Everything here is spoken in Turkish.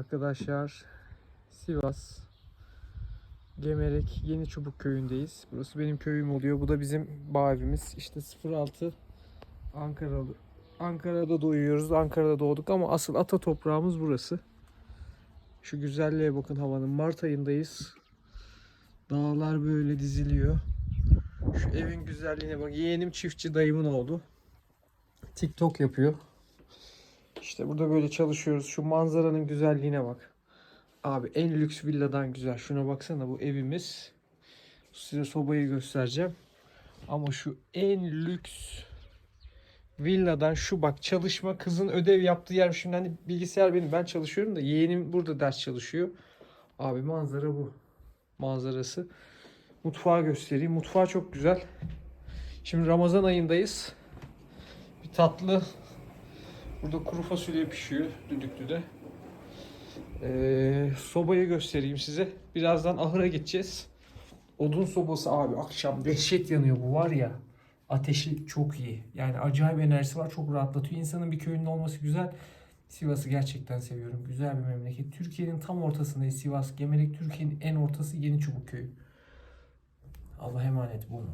Arkadaşlar Sivas Gemerek Yeni Çubuk köyündeyiz. Burası benim köyüm oluyor. Bu da bizim bağ evimiz. İşte 06 Ankaralı. Ankara'da doğuyoruz. Ankara'da doğduk ama asıl ata toprağımız burası. Şu güzelliğe bakın havanın. Mart ayındayız. Dağlar böyle diziliyor. Şu evin güzelliğine bak. Yeğenim çiftçi dayımın oğlu. TikTok yapıyor. İşte burada böyle çalışıyoruz. Şu manzaranın güzelliğine bak. Abi en lüks villadan güzel. Şuna baksana bu evimiz. Size sobayı göstereceğim. Ama şu en lüks villadan şu bak çalışma kızın ödev yaptığı yer. Şimdi hani bilgisayar benim ben çalışıyorum da yeğenim burada ders çalışıyor. Abi manzara bu. Manzarası. Mutfağı göstereyim. Mutfağı çok güzel. Şimdi Ramazan ayındayız. Bir tatlı Burada kuru fasulye pişiyor düdüklüde. Ee, sobayı göstereyim size. Birazdan ahıra gideceğiz. Odun sobası abi akşam dehşet yanıyor bu var ya. Ateşi çok iyi. Yani acayip enerjisi var. Çok rahatlatıyor. İnsanın bir köyünün olması güzel. Sivas'ı gerçekten seviyorum. Güzel bir memleket. Türkiye'nin tam ortasındayız Sivas. Gemerek Türkiye'nin en ortası Yeni Çubuk köyü. Allah emanet bulun.